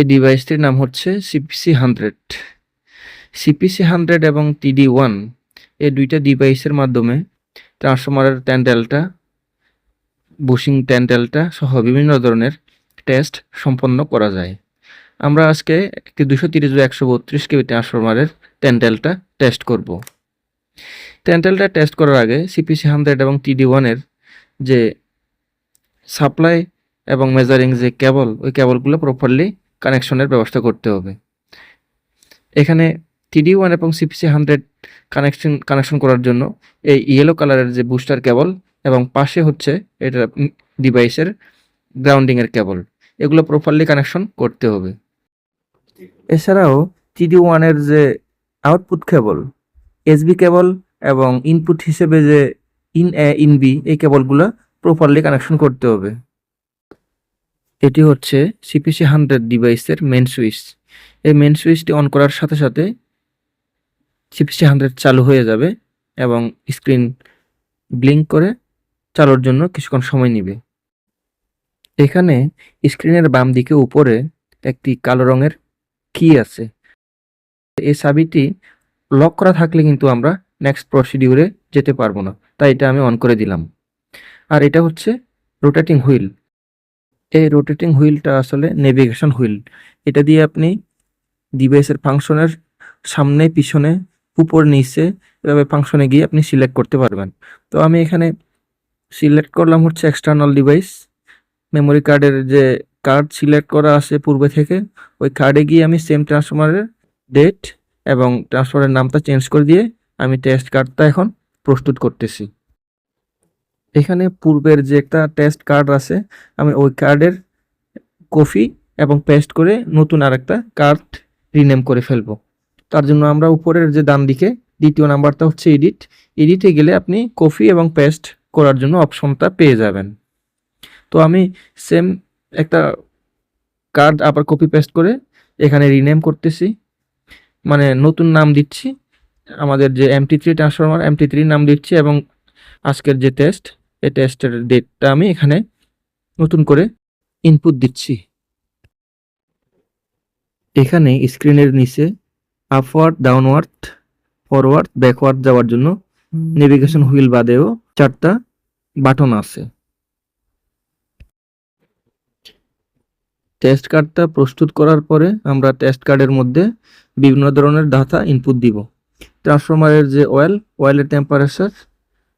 এই ডিভাইসটির নাম হচ্ছে সিপিসি হান্ড্রেড সিপিসি হান্ড্রেড এবং টিডি ওয়ান এই দুইটা ডিভাইসের মাধ্যমে ট্রান্সফরমারের ট্যান্ডেলটা বুশিং ট্যান্ডেলটা সহ বিভিন্ন ধরনের টেস্ট সম্পন্ন করা যায়। আমরা আজকে একটি দুশো তিরিশ একশো বত্রিশ কেবি ট্রান্সফরমারের ট্যান্ডেলটা টেস্ট করব। ট্যান্ডেলটা টেস্ট করার আগে সিপিসি হান্ড্রেড এবং টিডি ওয়ানের যে সাপ্লাই এবং মেজারিং যে কেবল ওই কেবলগুলো প্রপারলি কানেকশনের ব্যবস্থা করতে হবে। এখানে টিডি ওয়ান এবং সিপিসি হান্ড্রেড কানেকশন কানেকশন করার জন্য এই ইয়েলো কালারের যে বুস্টার কেবল এবং পাশে হচ্ছে এটা ডিভাইসের গ্রাউন্ডিংয়ের কেবল এগুলো প্রপারলি কানেকশন করতে হবে। এছাড়াও টিডি ওয়ানের যে আউটপুট কেবল এসবি কেবল এবং ইনপুট হিসেবে যে ইন এ ইন বি এই কেবলগুলো প্রপারলি কানেকশন করতে হবে। এটি হচ্ছে সিপিসি হান্ড্রেড ডিভাইসের মেন সুইচ এই মেন সুইচটি অন করার সাথে সাথে সিপিসি হান্ড্রেড চালু হয়ে যাবে এবং স্ক্রিন ব্লিঙ্ক করে চালুর জন্য কিছুক্ষণ সময় নেবে। এখানে স্ক্রিনের বাম দিকে উপরে একটি কালো রঙের কি আছে। এই চাবিটি লক করা থাকলে কিন্তু আমরা নেক্সট প্রসিডিউরে যেতে পারব না, তাই এটা আমি অন করে দিলাম। আর এটা হচ্ছে রোটেটিং হুইল এই রোটেটিং হুইলটা আসলে নেভিগেশন হুইল এটা দিয়ে আপনি ডিভাইসের ফাংশনের সামনে, পিছনে, উপর, নিচে এভাবে ফাংশনে গিয়ে আপনি সিলেক্ট করতে পারবেন। তো আমি এখানে সিলেক্ট করলাম হচ্ছে এক্সটার্নাল ডিভাইস মেমোরি কার্ডের যে কার্ড সিলেক্ট করা আছে পূর্বে থেকে, ওই কার্ডে গিয়ে আমি সেম ট্রান্সফরমারের ডেট এবং ট্রান্সফারের নামটা চেঞ্জ করে দিয়ে আমি টেস্ট কার্ডটা এখন প্রস্তুত করতেছি। এখানে পূর্বের যে একটা টেস্ট কার্ড আছে, আমি ওই কার্ডের কপি এবং পেস্ট করে নতুন আরেকটা কার্ড রিনেম করে ফেলব। তার জন্য আমরা উপরের যে ডান দিকে, দ্বিতীয় নাম্বারটা হচ্ছে এডিট এডিটে গেলে আপনি কপি এবং পেস্ট করার জন্য অপশনটা পেয়ে যাবেন। তো আমি সেম একটা কার্ড আবার কপি পেস্ট করে এখানে রিনেম করতেছি। মানে নতুন নাম দিচ্ছি। আমাদের যে MT three transformer MT three নাম দিচ্ছি এবং আজকের যে টেস্ট এই টেস্টের ডেটটা আমি এখানে নতুন করে ইনপুট দিচ্ছি। এখানে স্ক্রিনের নিচে আপওয়ার্ড ডাউনওয়ার্ড ফরওয়ার্ড ব্যাকওয়ার্ড যাওয়ার জন্য নেভিগেশন হুইল বাদেও চারটা বাটন আছে। টেস্ট কার্ডটা প্রস্তুত করার পরে আমরা টেস্ট কার্ডের মধ্যে বিভিন্ন ধরনের ডাটা ইনপুট দিব। ট্রান্সফরমারের যে অয়েল অয়েলের টেম্পারেচার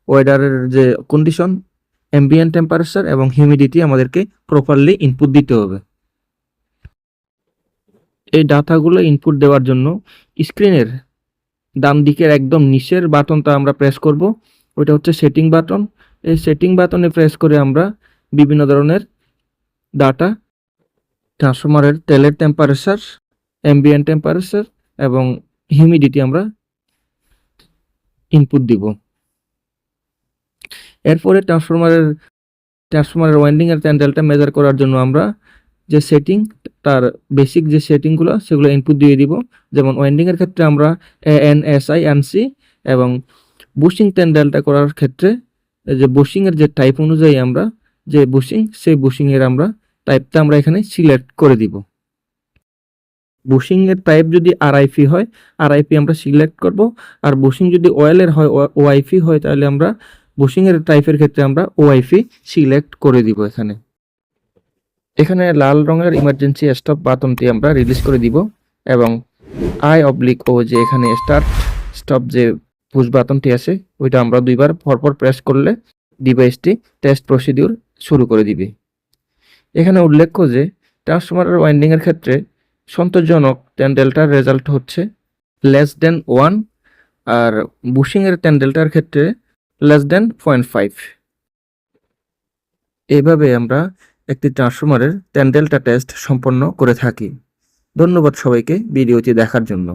ওয়েদারের যে কন্ডিশন অ্যাম্বিয়েন্ট টেম্পারেচার এবং হিউমিডিটি আমাদেরকে প্রপারলি ইনপুট দিতে হবে। এই ডাটাগুলো ইনপুট দেওয়ার জন্য স্ক্রিনের ডান দিকের একদম নিচের বাটনটা আমরা প্রেস করব। ওইটা হচ্ছে সেটিং বাটন। এই সেটিং বাটনে প্রেস করে আমরা বিভিন্ন ধরনের ডাটা ট্রান্সফরমারের তেলের টেম্পারেচার অ্যাম্বিয়েন্ট টেম্পারেচার এবং হিউমিডিটি আমরা ইনপুট দিব। এরপরে ট্রান্সফরমারের ট্রান্সফরমারের ওয়াইন্ডিংয়ের ক্যান্ডেলটা মেজার করার জন্য আমরা যে সেটিং তার বেসিক যে সেটিংগুলো সেগুলো ইনপুট দিয়ে দিব। যেমন ওয়াইন্ডিংয়ের ক্ষেত্রে আমরা A N S I N C এবং বুশিং ক্যান্ডেলটা করার ক্ষেত্রে যে বুশিংয়ের যে টাইপ অনুযায়ী আমরা যে বুশিং সেই বুশিংয়ের আমরা টাইপটা আমরা এখানে সিলেক্ট করে দিব। বুশিংয়ের টাইপ যদি আরআইপি হয় আরআইপি আমরা সিলেক্ট করব। আর বুশিং যদি অয়েলের হয় ওআইপি হয়, তাহলে আমরা বুশিংয়ের টাইপের ক্ষেত্রে আমরা ওআইপি সিলেক্ট করে দিব এখানে। এখানে লাল রঙের ইমার্জেন্সি স্টপ বাটনটি আমরা রিলিজ করে দিব এবং আই অবলিক ও যে এখানে স্টার্ট স্টপ যে পুশ বাটনটি আছে, ওইটা আমরা দুইবার পরপর প্রেস করলে ডিভাইসটি টেস্ট প্রসিডিউর শুরু করে দিবে। এখানে উল্লেখ্য যে ট্রান্সফরমারের ওয়াইন্ডিংয়ের ক্ষেত্রে সন্তোষজনক টেন ডেল্টার রেজাল্ট হচ্ছে লেস দেন ওয়ান আর বুশিংয়ের টেন ডেল্টার ক্ষেত্রে লেস দেন পয়েন্ট ফাইভ এইভাবে আমরা একটি ট্রান্সফরমারের ট্যান্ডেলটা ডেল্টা টেস্ট সম্পন্ন করে থাকি। ধন্যবাদ সবাইকে ভিডিওটি দেখার জন্য।